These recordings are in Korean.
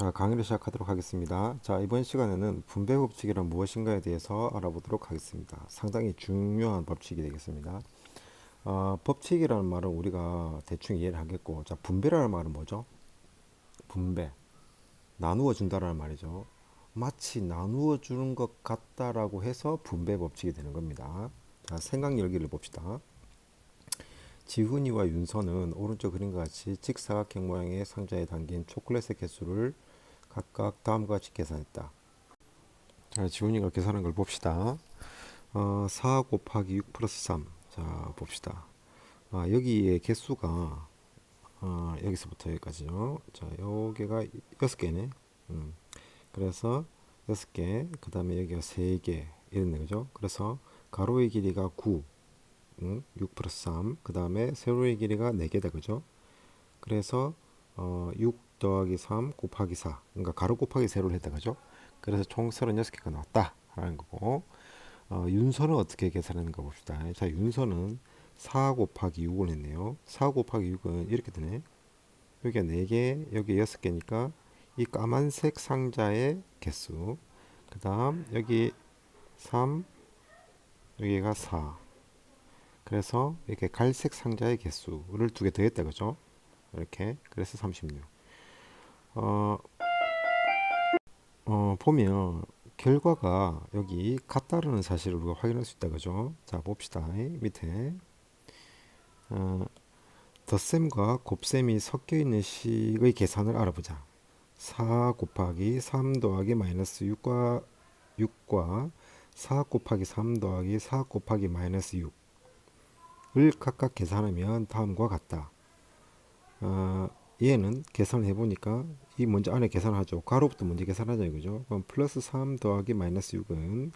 자, 강의를 시작하도록 하겠습니다. 자, 이번 시간에는 분배 법칙이란 무엇인가에 대해서 알아보도록 하겠습니다. 상당히 중요한 법칙이 되겠습니다. 어, 법칙이라는 말은 우리가 대충 이해를 하겠고, 자, 분배라는 말은 뭐죠? 분배. 나누어 준다라는 말이죠. 마치 나누어 주는 것 같다라고 해서 분배 법칙이 되는 겁니다. 자, 생각 열기를 봅시다. 지훈이와 윤서는 오른쪽 그림과 같이 직사각형 모양의 상자에 담긴 초콜릿의 개수를 각각 다음과 같이 계산했다. 자, 지훈이가 계산한 걸 봅시다. 어, 4 곱하기 6 플러스 3. 자, 봅시다. 아, 여기에 개수가 어, 여기서부터 여기까지요. 자, 여기가 6개네. 음. 그래서 6개, 그 다음에 여기가 3개, 이런 거죠. 그래서 가로의 길이가 9, 응? 6 플러스 3, 그 다음에 세로의 길이가 4개다, 그죠? 그래서 어, 6 더하기 3 곱하기 4, 그러니까 가로 곱하기 세로를 했다, 그죠? 그래서 총 36개가 나왔다, 라는 거고 어, 윤서는 어떻게 계산하는가 봅시다. 자, 윤서는 4 곱하기 6을 했네요. 4 곱하기 6은 이렇게 되네. 여기가 4개, 여기 6개니까 이 까만색 상자의 개수 그 다음 여기 3 여기가 4 그래서 이렇게 갈색 상자의 개수를 두 개 더했다 그죠? 이렇게. 그래서 36 어, 어 보면 결과가 여기 같다라는 사실을 우리가 확인할 수 있다 그죠? 자 봅시다. 밑에. 어, 덧셈과 곱셈이 섞여 있는 식의 계산을 알아보자. 4 곱하기 3 더하기 마이너스 6과 6과 4 곱하기 3 더하기 4 곱하기 마이너스 6 을 각각 계산하면 다음과 같다. 어, 얘는 계산을 해보니까 이 먼저 안에 계산하죠. 가로부터 먼저 계산하자 이거죠. 그럼 플러스 3 더하기 마이너스 6은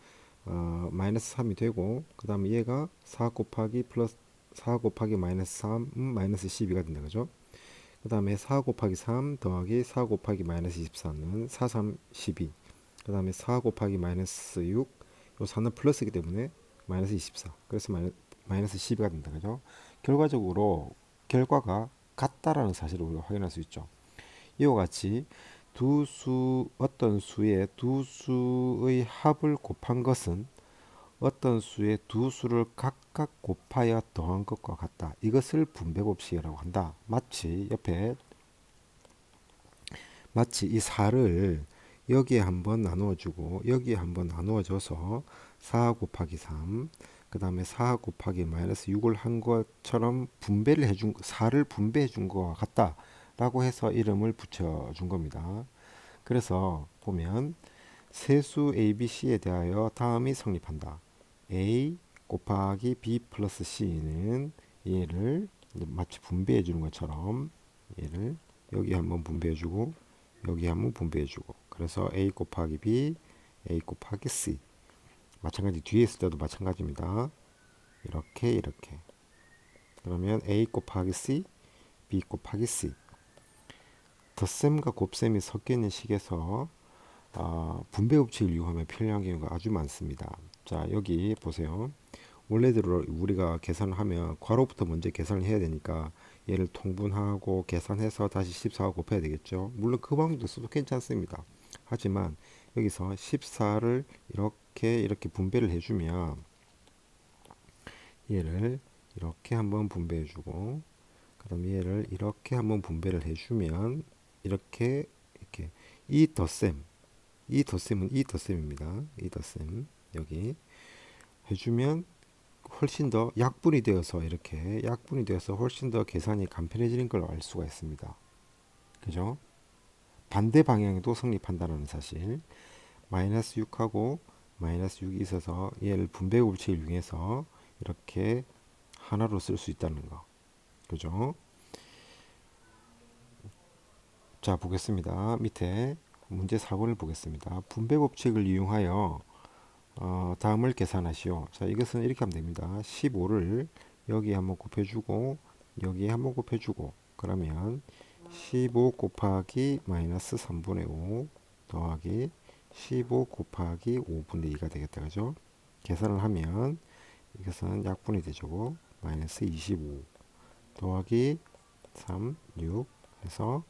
어, 마이너스 3이 되고 그 다음에 얘가 4 곱하기 플러스 4 곱하기 마이너스 3은 마이너스 12가 된다 그죠. 그 다음에 4 곱하기 3 더하기 4 곱하기 마이너스 24는 4, 3, 12. 그 다음에 4 곱하기 마이너스 6. 요 4는 플러스이기 때문에 마이너스 24. 그래서 마이너스 12가 된다. 그죠? 결과적으로 결과가 같다라는 사실을 우리가 확인할 수 있죠. 이와 같이 두 수, 어떤 수의 두 수의 합을 곱한 것은 어떤 수의 두 수를 각각 곱하여 더한 것과 같다. 이것을 분배법칙이라고 한다. 마치 옆에 마치 이 4를 여기에 한번 나누어 주고 여기에 한번 나누어 줘서 4 곱하기 3, 그 다음에 4 곱하기 마이너스 6을 한 것처럼 분배를 해준 4를 분배해 준 것과 같다. 라고 해서 이름을 붙여 준 겁니다. 그래서 보면 세수 ABC에 대하여 다음이 성립한다. A 곱하기 B 플러스 C는 얘를 마치 분배해 주는 것처럼 얘를 여기 한번 분배해 주고 여기 한번 분배해 주고 그래서 A 곱하기 B A 곱하기 C 마찬가지 뒤에 있을 때도 마찬가지입니다. 이렇게 이렇게. 그러면 A 곱하기 C B 곱하기 C. 덧셈과 곱셈이 섞여 있는 식에서 어, 분배 법칙을 이용하면 편리한 경우가 아주 많습니다. 자 여기 보세요. 원래대로 우리가 계산을 하면 괄호부터 먼저 계산을 해야 되니까 얘를 통분하고 계산해서 다시 14와 곱해야 되겠죠? 물론 그 방법도 써도 괜찮습니다. 하지만 여기서 14를 이렇게 이렇게 분배를 해주면 얘를 이렇게 한번 분배해 주고 그 다음에 얘를 이렇게 한번 분배를 해주면 이렇게 이렇게 이 덧셈 이 덧셈은 이 덧셈입니다 이 덧셈 여기 해주면 훨씬 더 약분이 되어서 이렇게 약분이 되어서 훨씬 더 계산이 간편해지는 걸 알 수가 있습니다. 그죠? 반대 방향도 성립한다는 사실. 마이너스 6하고 마이너스 6이 있어서 얘를 분배 법칙을 이용해서 이렇게 하나로 쓸 수 있다는 거. 그죠? 자, 보겠습니다. 밑에 문제 4번을 보겠습니다. 분배 법칙을 이용하여 어, 다음을 계산하시오. 자, 이것은 이렇게 하면 됩니다. 15를 여기 한번 곱해주고 여기에 한번 곱해주고 그러면 15 곱하기 마이너스 3분의 5 더하기 15 곱하기 5분의 2가 되겠다. 그죠? 계산을 하면 이것은 약분이 되죠. 마이너스 25 더하기 3, 6 해서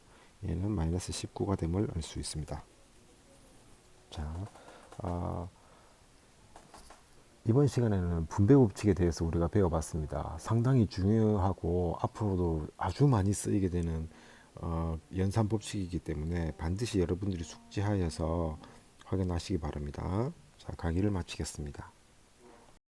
얘는 마이너스 19가 됨을 알 수 있습니다. 자, 아, 이번 시간에는 분배 법칙에 대해서 우리가 배워봤습니다. 상당히 중요하고 앞으로도 아주 많이 쓰이게 되는 어, 연산 법칙이기 때문에 반드시 여러분들이 숙지하여서 확인하시기 바랍니다. 자, 강의를 마치겠습니다.